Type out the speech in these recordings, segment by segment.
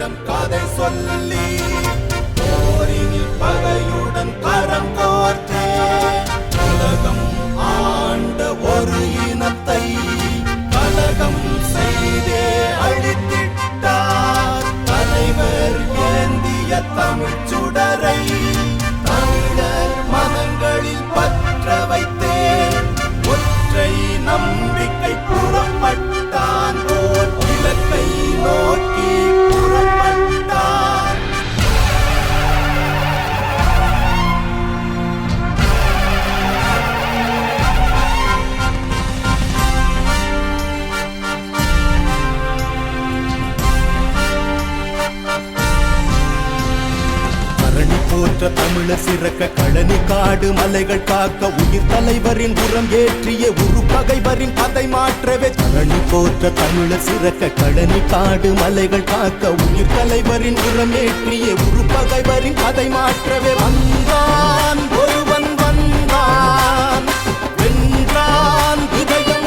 அவரிடம் காதை சொல்லி போரினில் பகையுடன் கரம் கோர்த்தே உலகம் ஆண்ட ஒரு இனத்தை கலகம் செய்தே அழித்திட்டார். தலைவர் ஏந்திய தமிழ்ச்சூழ் சிறக்க கழனி காடு மலைகள் காக்க உயிர் தலைவரின் உரம் ஏற்றிய உரு பகைவரின் பதை மாற்றவே. தரணி போற்ற தமிழ சிறக்க கழனி காடு மலைகள் காக்க உயிர் தலைவரின் உரம் ஏற்றிய உரு பகைவரின் பதை மாற்றவே. வந்தான் ஒருவன் வந்தான். வென்றான் இதயம்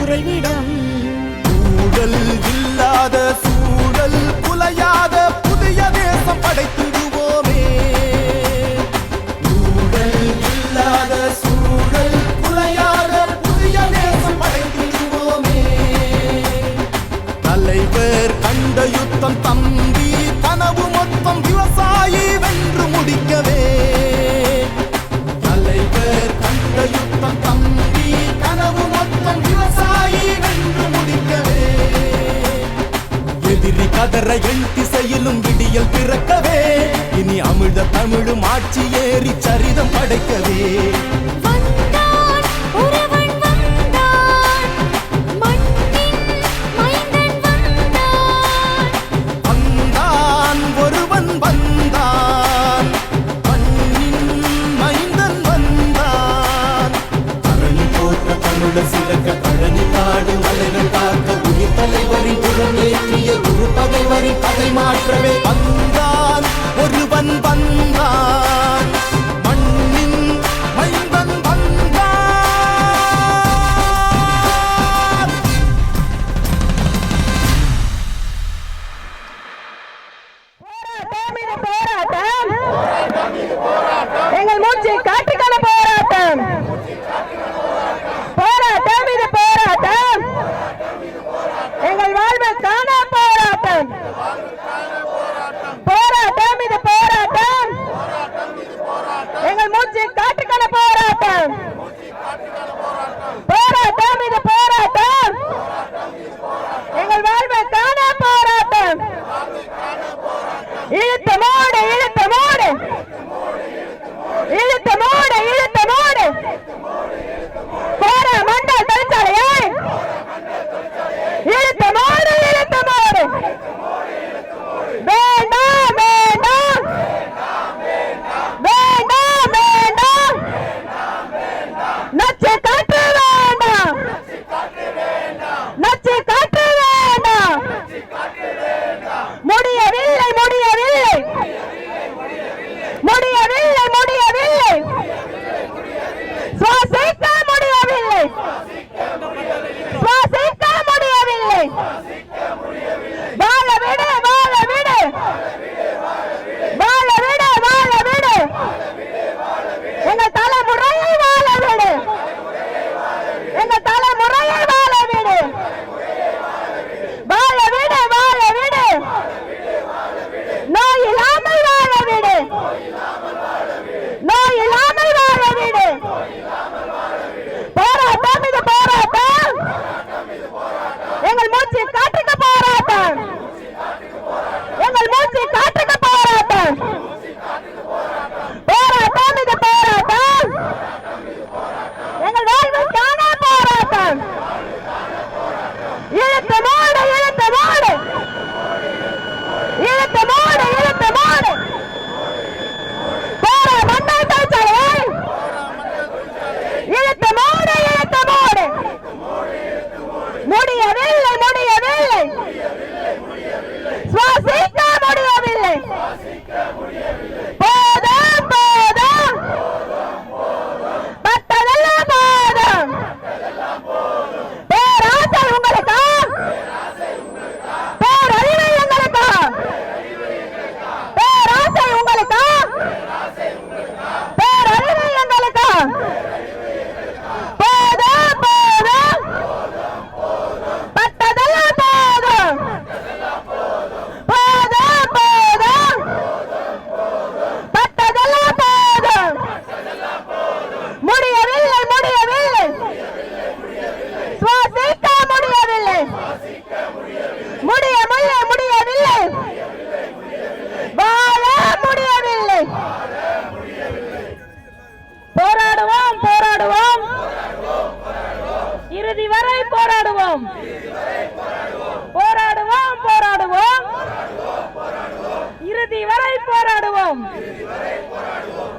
உறைவிடம் ஊழல் இல்லாத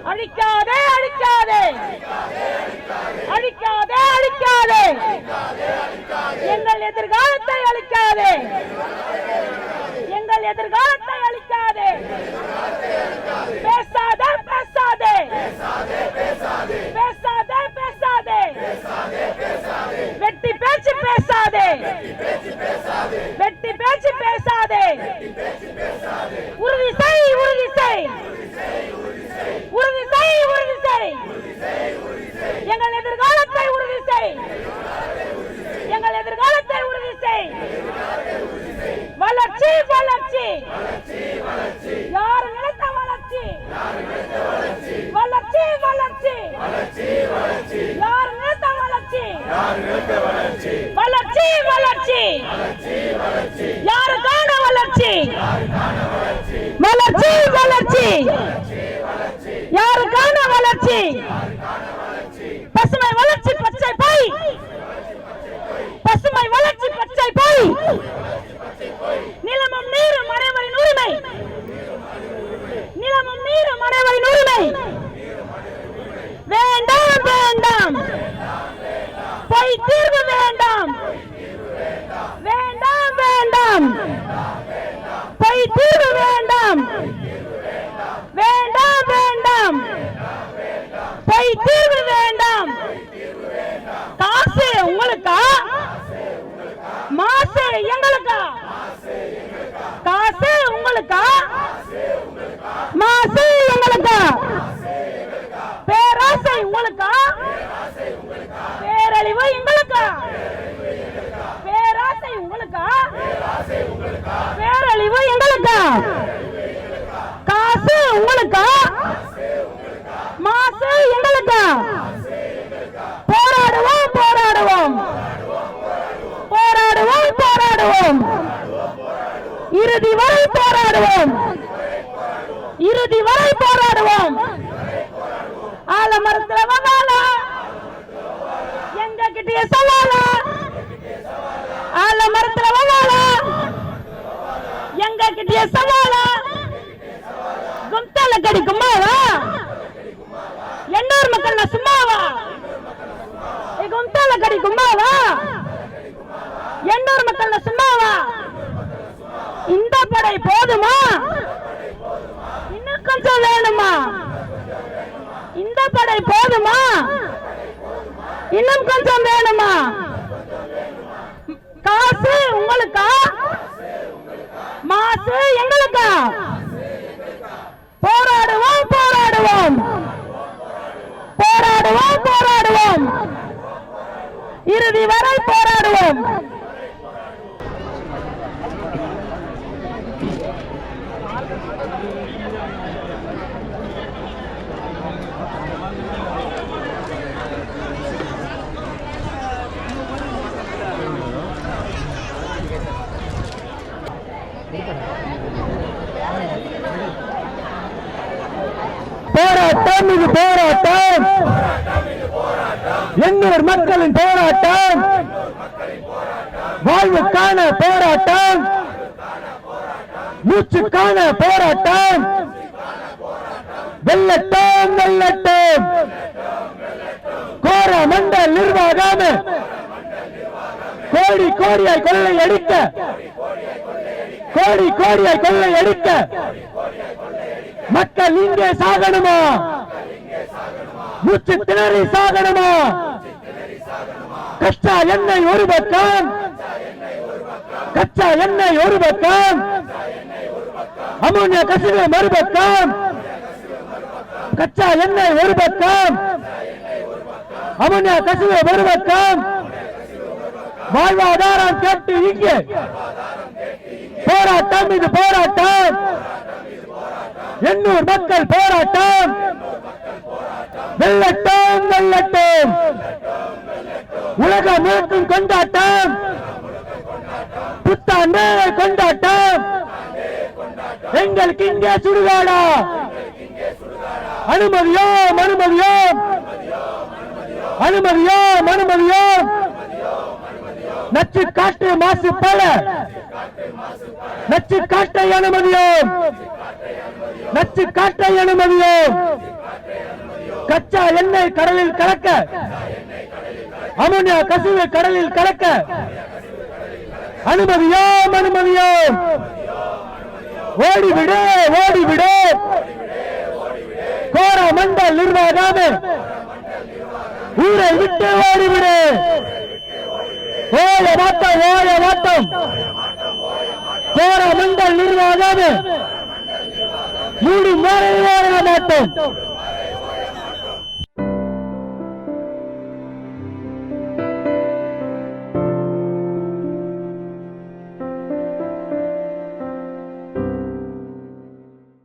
அழிக்காதே அழிக்காதே. அழிக்காதே அழிக்காதே. எங்கள் எதிர்காலத்தை அழிக்காதே. எங்கள் எதிர்காலத்தை அழிக்காதே. பேசாதே பேசாதே. பேசாதே பேசாதே. வெட்டி பேச்சு பேசாதே. வெட்டி பேச்சு பேசாதே. வைத்தீர் ಮಾತ್ರವಲ್ಲ ಹೆಂಗ ಕಿಟಿಯ ಸವಾಲ ಗುಂತಲ ಕಡಿ ಗುಮ್ಮಾವ ಎಣ್ಣೂರು ಮಕ್ಕಳನ್ನ ಸುಮ್ಮಾವ ಈ ಗುಂತಲ ಕಡಿ சும்மாவா இந்த படை போதுமா இன்னும் கொஞ்சம் வேணுமா இந்த படை போதுமா இன்னும் கொஞ்சம் வேணுமா இறுதி வரை போராடுவோம் போராட்டம் இது போராட்டம் எண்ணூர் மக்களின் போராட்டம். வாழ்வுக்கான போராட்டம். மூச்சுக்கான போராட்டம். வெள்ளட்டம் வெள்ளட்டம் கோர மண்டல் நிர்வாகம். கோடி கோடியாய் கொள்ளை அடிக்க. கோடி கோடியாய் கொள்ளை அடிக்க. மக்கள் இங்கே சாகணுமா? மூச்சு திணறி சாகணுமா? கச்சா எண்ணெய் ஒரு பக்கம். கச்சா எண்ணெய் ஒரு பக்கம். அமோனியா கசிவு மறுபக்கம் கச்சா எண்ணெய் ஒரு பக்கம். அமோனியா கசிவு மறுபக்கம் வாழ்வாதாரம் கேட்டு இங்கே. போராட்டம் இது போராட்டம். எண்ணூர் மக்கள் போராட்டம். வெள்ளட்டம் வெள்ளட்டம் உலகம் முழுக்கும் கொண்டாட்டம். புத்தாண்டு கொண்டாட்டம். எங்களுக்கு இங்கே சுடுகாடா. அனுமதியோ அனுமதியோ அனுமதியோ அனுமதியோ நச்சு காற்று மாசு பல. நச்சு காற்றை அனுமதியோம். நச்சு காற்றை அனுமதியோம். கச்சா எண்ணெய் கடலில் கலக்க. அமோனியா கசிவு கடலில் கலக்க. அனுமதியோம் அனுமதியோம். ஓடிவிடு ஓடிவிடு. கோர மண்டல் நிர்வாகம். ஊரை விட்டு ஓடிவிடு. ஓய மாட்டம் ஓய மாட்டம் கோர மண்டல் நிர்வாகம். மூடி மேலே ஓட மாட்டோம்.